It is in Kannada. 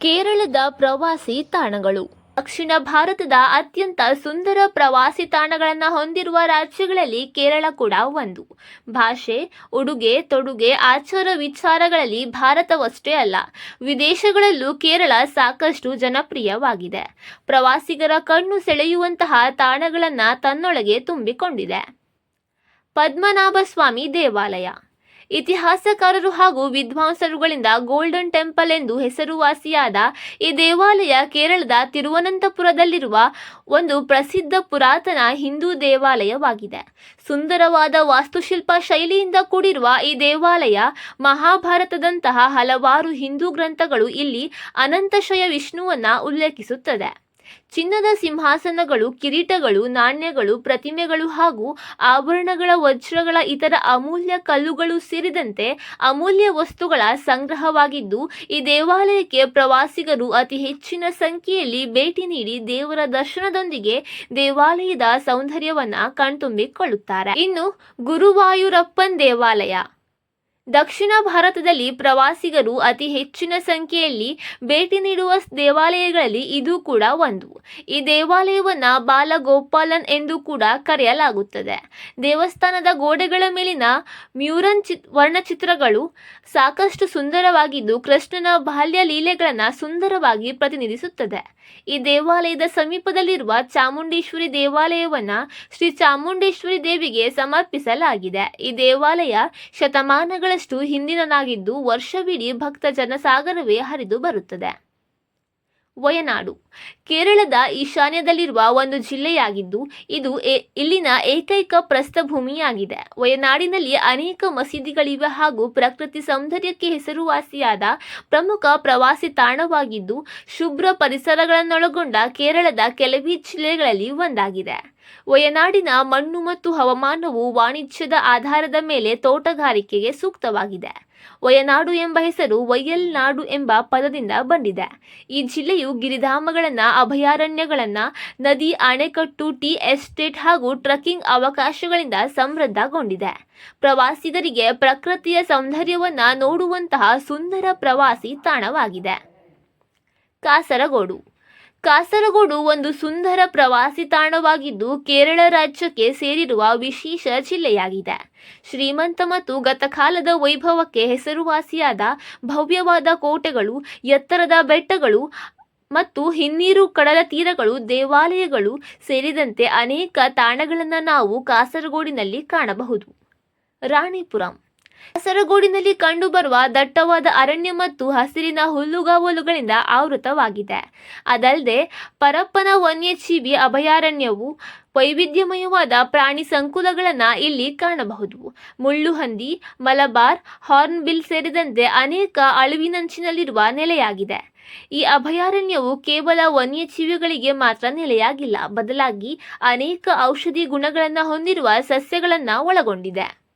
ಕೇರಳದ ಪ್ರವಾಸಿ ತಾಣಗಳು. ದಕ್ಷಿಣ ಭಾರತದ ಅತ್ಯಂತ ಸುಂದರ ಪ್ರವಾಸಿ ತಾಣಗಳನ್ನು ಹೊಂದಿರುವ ರಾಜ್ಯಗಳಲ್ಲಿ ಕೇರಳ ಕೂಡ ಒಂದು. ಭಾಷೆ, ಉಡುಗೆ, ತೊಡುಗೆ, ಆಚಾರ ವಿಚಾರಗಳಲ್ಲಿ ಭಾರತವಷ್ಟೇ ಅಲ್ಲ, ವಿದೇಶಗಳಲ್ಲೂ ಕೇರಳ ಸಾಕಷ್ಟು ಜನಪ್ರಿಯವಾಗಿದೆ. ಪ್ರವಾಸಿಗರ ಕಣ್ಣು ಸೆಳೆಯುವಂತಹ ತಾಣಗಳನ್ನು ತನ್ನೊಳಗೆ ತುಂಬಿಕೊಂಡಿದೆ. ಪದ್ಮನಾಭ ಸ್ವಾಮಿ ದೇವಾಲಯ. ಇತಿಹಾಸಕಾರರು ಹಾಗೂ ವಿದ್ವಾಂಸರುಗಳಿಂದ ಗೋಲ್ಡನ್ ಟೆಂಪಲ್ ಎಂದು ಹೆಸರುವಾಸಿಯಾದ ಈ ದೇವಾಲಯ ಕೇರಳದ ತಿರುವನಂತಪುರದಲ್ಲಿರುವ ಒಂದು ಪ್ರಸಿದ್ಧ ಪುರಾತನ ಹಿಂದೂ ದೇವಾಲಯವಾಗಿದೆ. ಸುಂದರವಾದ ವಾಸ್ತುಶಿಲ್ಪ ಶೈಲಿಯಿಂದ ಕೂಡಿರುವ ಈ ದೇವಾಲಯ ಮಹಾಭಾರತದಂತಹ ಹಲವಾರು ಹಿಂದೂ ಗ್ರಂಥಗಳು ಇಲ್ಲಿ ಅನಂತಶಯ ವಿಷ್ಣುವನ್ನ ಉಲ್ಲೇಖಿಸುತ್ತದೆ. ಚಿನ್ನದ ಸಿಂಹಾಸನಗಳು, ಕಿರೀಟಗಳು, ನಾಣ್ಯಗಳು, ಪ್ರತಿಮೆಗಳು ಹಾಗೂ ಆಭರಣಗಳ ವಜ್ರಗಳ ಇತರ ಅಮೂಲ್ಯ ಕಲ್ಲುಗಳು ಸೇರಿದಂತೆ ಅಮೂಲ್ಯ ವಸ್ತುಗಳ ಸಂಗ್ರಹವಾಗಿದ್ದು, ಈ ದೇವಾಲಯಕ್ಕೆ ಪ್ರವಾಸಿಗರು ಅತಿ ಹೆಚ್ಚಿನ ಸಂಖ್ಯೆಯಲ್ಲಿ ಭೇಟಿ ನೀಡಿ ದೇವರ ದರ್ಶನದೊಂದಿಗೆ ದೇವಾಲಯದ ಸೌಂದರ್ಯವನ್ನ ಕಣ್ತುಂಬಿಕೊಳ್ಳುತ್ತಾರೆ. ಇನ್ನು ಗುರುವಾಯೂರಪ್ಪನ್ ದೇವಾಲಯ. ದಕ್ಷಿಣ ಭಾರತದಲ್ಲಿ ಪ್ರವಾಸಿಗರು ಅತಿ ಹೆಚ್ಚಿನ ಸಂಖ್ಯೆಯಲ್ಲಿ ಭೇಟಿ ನೀಡುವ ದೇವಾಲಯಗಳಲ್ಲಿ ಇದು ಕೂಡ ಒಂದು. ಈ ದೇವಾಲಯವನ್ನು ಬಾಲಗೋಪಾಲನ್ ಎಂದು ಕೂಡ ಕರೆಯಲಾಗುತ್ತದೆ. ದೇವಸ್ಥಾನದ ಗೋಡೆಗಳ ಮೇಲಿನ ಮ್ಯೂರನ್ ಚಿತ್, ವರ್ಣಚಿತ್ರಗಳು ಸಾಕಷ್ಟು ಸುಂದರವಾಗಿದ್ದು ಕೃಷ್ಣನ ಬಾಲ್ಯ ಲೀಲೆಗಳನ್ನು ಸುಂದರವಾಗಿ ಪ್ರತಿನಿಧಿಸುತ್ತದೆ. ಈ ದೇವಾಲಯದ ಸಮೀಪದಲ್ಲಿರುವ ಚಾಮುಂಡೇಶ್ವರಿ ದೇವಾಲಯವನ್ನು ಶ್ರೀ ಚಾಮುಂಡೇಶ್ವರಿ ದೇವಿಗೆ ಸಮರ್ಪಿಸಲಾಗಿದೆ. ಈ ದೇವಾಲಯ ಶತಮಾನಗಳಷ್ಟು ಹಿಂದಿನದಾಗಿದ್ದು ವರ್ಷವಿಡೀ ಭಕ್ತ ಜನಸಾಗರವೇ ಹರಿದು ಬರುತ್ತದೆ. ವಯನಾಡು. ಕೇರಳದ ಈಶಾನ್ಯದಲ್ಲಿರುವ ಒಂದು ಜಿಲ್ಲೆಯಾಗಿದ್ದು, ಇದು ಇಲ್ಲಿನ ಏಕೈಕ ಪ್ರಸ್ಥಭೂಮಿಯಾಗಿದೆ. ವಯನಾಡಿನಲ್ಲಿ ಅನೇಕ ಮಸೀದಿಗಳಿವೆ ಹಾಗೂ ಪ್ರಕೃತಿ ಸೌಂದರ್ಯಕ್ಕೆ ಹೆಸರುವಾಸಿಯಾದ ಪ್ರಮುಖ ಪ್ರವಾಸಿ ತಾಣವಾಗಿದ್ದು, ಶುಭ್ರ ಪರಿಸರಗಳನ್ನೊಳಗೊಂಡ ಕೇರಳದ ಕೆಲವೇ ಜಿಲ್ಲೆಗಳಲ್ಲಿ ಒಂದಾಗಿದೆ. ವಯನಾಡಿನ ಮಣ್ಣು ಮತ್ತು ಹವಾಮಾನವು ವಾಣಿಜ್ಯದ ಆಧಾರದ ಮೇಲೆ ತೋಟಗಾರಿಕೆಗೆ ಸೂಕ್ತವಾಗಿದೆ. ವಯನಾಡು ಎಂಬ ಹೆಸರು ವಯಲ್ ನಾಡು ಎಂಬ ಪದದಿಂದ ಬಂದಿದೆ. ಈ ಜಿಲ್ಲೆಯು ಗಿರಿಧಾಮಗಳನ್ನು, ಅಭಯಾರಣ್ಯಗಳನ್ನು, ನದಿ ಅಣೆಕಟ್ಟು, ಟೀ ಎಸ್ಟೇಟ್ ಹಾಗೂ ಟ್ರಕ್ಕಿಂಗ್ ಅವಕಾಶಗಳಿಂದ ಸಮೃದ್ಧಗೊಂಡಿದೆ. ಪ್ರವಾಸಿಗರಿಗೆ ಪ್ರಕೃತಿಯ ಸೌಂದರ್ಯವನ್ನ ನೋಡುವಂತಹ ಸುಂದರ ಪ್ರವಾಸಿ ತಾಣವಾಗಿದೆ. ಕಾಸರಗೋಡು ಕಾಸರಗೋಡು ಒಂದು ಸುಂದರ ಪ್ರವಾಸಿ ತಾಣವಾಗಿದ್ದು ಕೇರಳ ರಾಜ್ಯಕ್ಕೆ ಸೇರಿರುವ ವಿಶೇಷ ಜಿಲ್ಲೆಯಾಗಿದೆ. ಶ್ರೀಮಂತ ಮತ್ತು ಗತಕಾಲದ ವೈಭವಕ್ಕೆ ಹೆಸರುವಾಸಿಯಾದ ಭವ್ಯವಾದ ಕೋಟೆಗಳು, ಎತ್ತರದ ಬೆಟ್ಟಗಳು ಮತ್ತು ಹಿನ್ನೀರು ಕಡಲ ತೀರಗಳು, ದೇವಾಲಯಗಳು ಸೇರಿದಂತೆ ಅನೇಕ ತಾಣಗಳನ್ನು ನಾವು ಕಾಸರಗೋಡಿನಲ್ಲಿ ಕಾಣಬಹುದು. ರಾಣಿಪುರಂ ಕಾಸರಗೋಡಿನಲ್ಲಿ ಕಂಡುಬರುವ ದಟ್ಟವಾದ ಅರಣ್ಯ ಮತ್ತು ಹಸಿರಿನ ಹುಲ್ಲುಗಾವಲುಗಳಿಂದ ಆವೃತವಾಗಿದೆ. ಅದಲ್ಲದೆ ಪರಪ್ಪನ ವನ್ಯಜೀವಿ ಅಭಯಾರಣ್ಯವು ವೈವಿಧ್ಯಮಯವಾದ ಪ್ರಾಣಿ ಸಂಕುಲಗಳನ್ನು ಇಲ್ಲಿ ಕಾಣಬಹುದು. ಮುಳ್ಳುಹಂದಿ, ಮಲಬಾರ್, ಹಾರ್ನ್ಬಿಲ್ ಸೇರಿದಂತೆ ಅನೇಕ ಅಳಿವಿನಂಚಿನಲ್ಲಿರುವ ನೆಲೆಯಾಗಿದೆ. ಈ ಅಭಯಾರಣ್ಯವು ಕೇವಲ ವನ್ಯಜೀವಿಗಳಿಗೆ ಮಾತ್ರ ನೆಲೆಯಾಗಿಲ್ಲ, ಬದಲಾಗಿ ಅನೇಕ ಔಷಧಿ ಗುಣಗಳನ್ನು ಹೊಂದಿರುವ ಸಸ್ಯಗಳನ್ನು ಒಳಗೊಂಡಿದೆ.